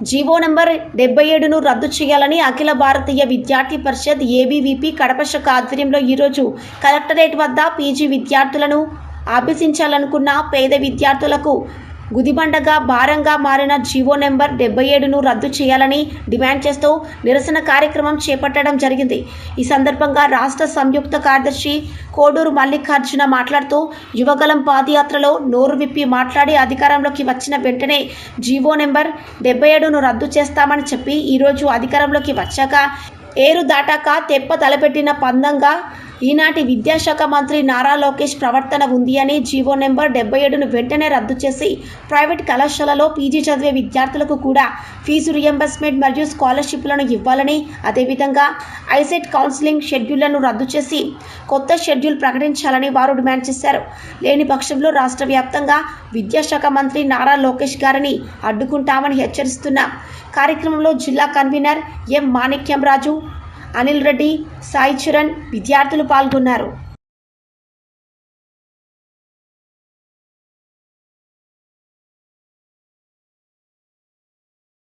GO number డెబ్బై ఏడును రద్దు చేయాలని అఖిల భారతీయ విద్యార్థి పరిషత్ ఏబీవీపీ కడప శాఖ ఆధ్వర్యంలో ఈరోజు కలెక్టరేట్ వద్ద పీజీ విద్యార్థులను అభ్యసించాలనుకున్న పేద విద్యార్థులకు గుదిబండగా భారంగా మారిన జీవో నెంబర్ డెబ్బై ఏడును రద్దు చేయాలని డిమాండ్ చేస్తూ నిరసన కార్యక్రమం చేపట్టడం జరిగింది. ఈ సందర్భంగా రాష్ట్ర సంయుక్త కార్యదర్శి కోడూరు మల్లికార్జున మాట్లాడుతూ యువగలం పాదయాత్రలో నోరు విప్పి మాట్లాడి అధికారంలోకి వచ్చిన వెంటనే జీవో నెంబర్ డెబ్బై ఏడును రద్దు చేస్తామని చెప్పి ఈరోజు అధికారంలోకి వచ్చాక ఏరు దాటాక తెప్ప తలపెట్టిన పందంగా ఈనాటి విద్యాశాఖ మంత్రి నారా లోకేష్ ప్రవర్తన ఉంది అని జీవో నెంబర్ డెబ్బై ఏడును వెంటనే రద్దు చేసి ప్రైవేట్ కళాశాలలో పీజీ చదివే విద్యార్థులకు కూడా ఫీజు రియంబర్స్మెంట్ మరియు స్కాలర్షిప్లను ఇవ్వాలని అదేవిధంగా ఐసెట్ కౌన్సిలింగ్ షెడ్యూళ్ళను రద్దు చేసి కొత్త షెడ్యూల్ ప్రకటించాలని వారు డిమాండ్ చేశారు. లేని పక్షంలో రాష్ట్ర వ్యాప్తంగా విద్యాశాఖ మంత్రి నారా లోకేష్ గారిని అడ్డుకుంటామని హెచ్చరిస్తున్నాం కార్యక్రమంలో జిల్లా కన్వీనర్ ఎం మాణిక్యం రాజు అనిల్ రెడ్డి సాయి చరణ్ విద్యార్థులు పాల్గొన్నారు.